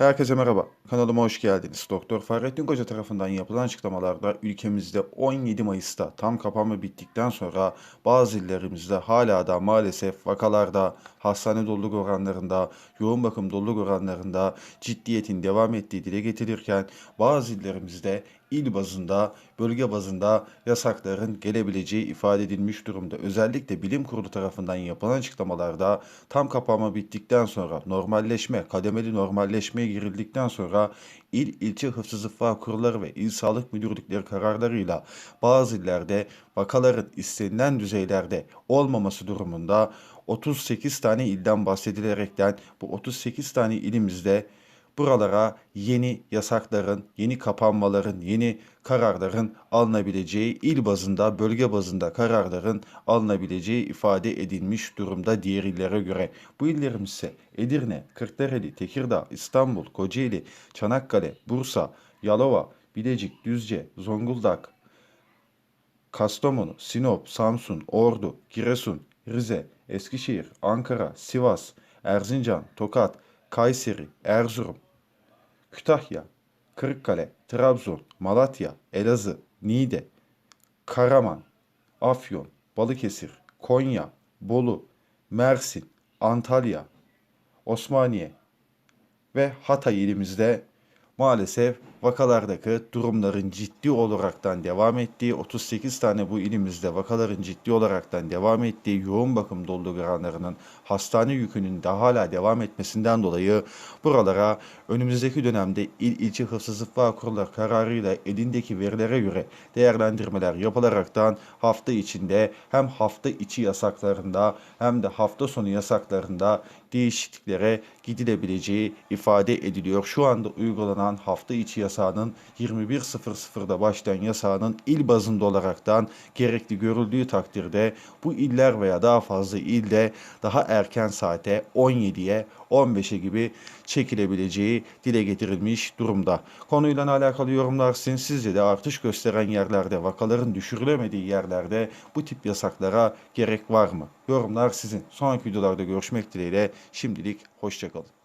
Herkese merhaba. Kanalıma hoş geldiniz. Doktor Fahrettin Koca tarafından yapılan açıklamalarda ülkemizde 17 Mayıs'ta tam kapanma bittikten sonra bazı illerimizde hala da maalesef vakalarda, hastane doluluk oranlarında, yoğun bakım doluluk oranlarında ciddiyetin devam ettiği dile getirirken bazı illerimizde il bazında, bölge bazında yasakların gelebileceği ifade edilmiş durumda. Özellikle bilim kurulu tarafından yapılan açıklamalarda tam kapanma bittikten sonra normalleşme, kademeli normalleşmeye girildikten sonra il ilçe hıfzı zıffa kurulları ve il sağlık müdürlükleri kararlarıyla bazı illerde vakaların istenilen düzeylerde olmaması durumunda 38 tane ilden bahsedilerekten bu 38 tane ilimizde buralara yeni yasakların, yeni kapanmaların, yeni kararların alınabileceği, il bazında, bölge bazında kararların alınabileceği ifade edilmiş durumda diğer illere göre. Bu illerimiz ise Edirne, Kırklareli, Tekirdağ, İstanbul, Kocaeli, Çanakkale, Bursa, Yalova, Bilecik, Düzce, Zonguldak, Kastamonu, Sinop, Samsun, Ordu, Giresun, Rize, Eskişehir, Ankara, Sivas, Erzincan, Tokat, Kayseri, Erzurum, Kütahya, Kırıkkale, Trabzon, Malatya, Elazığ, Niğde, Karaman, Afyon, Balıkesir, Konya, Bolu, Mersin, Antalya, Osmaniye ve Hatay ilimizde maalesef vakalardaki durumların ciddi olaraktan devam ettiği, 38 tane bu ilimizde vakaların ciddi olaraktan devam ettiği, yoğun bakım doluluk oranlarının hastane yükünün de hala devam etmesinden dolayı buralara önümüzdeki dönemde il ilçe hıfzı ve kurullar kararıyla elindeki verilere göre değerlendirmeler yapılaraktan hafta içinde hem hafta içi yasaklarında hem de hafta sonu yasaklarında değişikliklere gidilebileceği ifade ediliyor. Şu anda uygulanan hafta içi yasağının 21.00'da başlayan yasağının il bazında olaraktan gerekli görüldüğü takdirde bu iller veya daha fazla ilde daha erken saate 17'ye 15'e gibi çekilebileceği dile getirilmiş durumda. Konuyla alakalı yorumlar sizin sizce de artış gösteren yerlerde, vakaların düşürülemediği yerlerde bu tip yasaklara gerek var mı? Yorumlar sizin. Sonraki videolarda görüşmek dileğiyle şimdilik hoşçakalın.